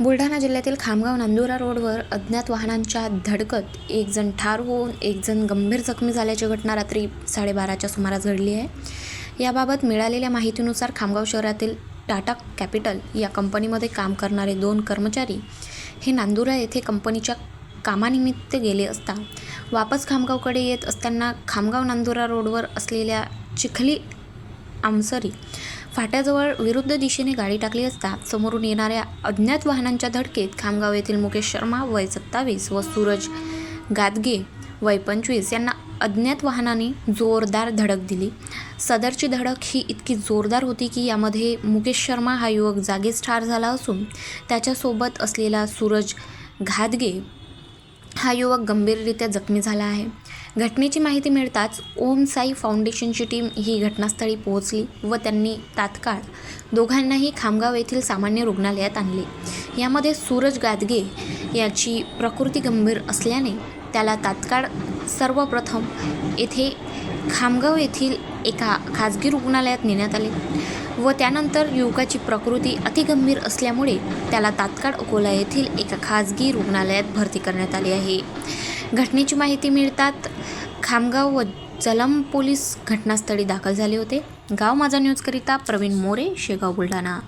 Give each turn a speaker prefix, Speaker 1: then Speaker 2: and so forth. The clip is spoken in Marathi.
Speaker 1: बुलढाणा जिल्ह्यातील खामगाव नांदुरा रोडवर अज्ञात वाहनांच्या धडकत एक जण ठार होऊन एक जण गंभीर जखमी झाल्याची घटना रात्री साडेबाराच्या सुमारास घडली आहे. याबाबत मिळालेल्या माहितीनुसार खामगाव शहरातील टाटा कॅपिटल या कंपनीमध्ये काम करणारे दोन कर्मचारी हे नांदुरा येथे कंपनीच्या कामानिमित्त गेले असता वापस खामगावकडे येत असताना खामगाव नांदुरा रोडवर असलेल्या चिखली आमसरी फाट्याजवळ विरुद्ध दिशेने गाडी टाकली असता समोरून येणाऱ्या अज्ञात वाहनांच्या धडकेत खामगाव येथील मुकेश शर्मा वय सत्तावीस व सूरज गादगे वय पंचवीस यांना अज्ञात वाहनाने जोरदार धडक दिली. सदरची धडक ही इतकी जोरदार होती की यामध्ये मुकेश शर्मा हा युवक जागीच ठार झाला असून त्याच्यासोबत असलेला सूरज घादगे हा युवक गंभीररित्या जखमी झाला आहे. घटनेची माहिती मिळताच ओम साई फाउंडेशनची टीम ही घटनास्थळी पोहोचली व त्यांनी तात्काळ दोघांनाही खामगाव येथील सामान्य रुग्णालयात आणले. यामध्ये सूरज गादगे याची प्रकृती गंभीर असल्याने त्याला तात्काळ सर्वप्रथम येथे खामगाव येथील एका खाजगी रुग्णालयात नेण्यात आले व त्यानंतर युवकाची प्रकृती अतिगंभीर असल्यामुळे त्याला तात्काळ अकोला येथील एका खाजगी रुग्णालयात भरती करण्यात आली आहे. घटनेची माहिती मिळतात. खामगाव व जलम पोलीस घटनास्थळी दाखल झाले होते. गाव माझा न्यूजकरिता प्रवीण मोरे शेगाव बुलढाणा.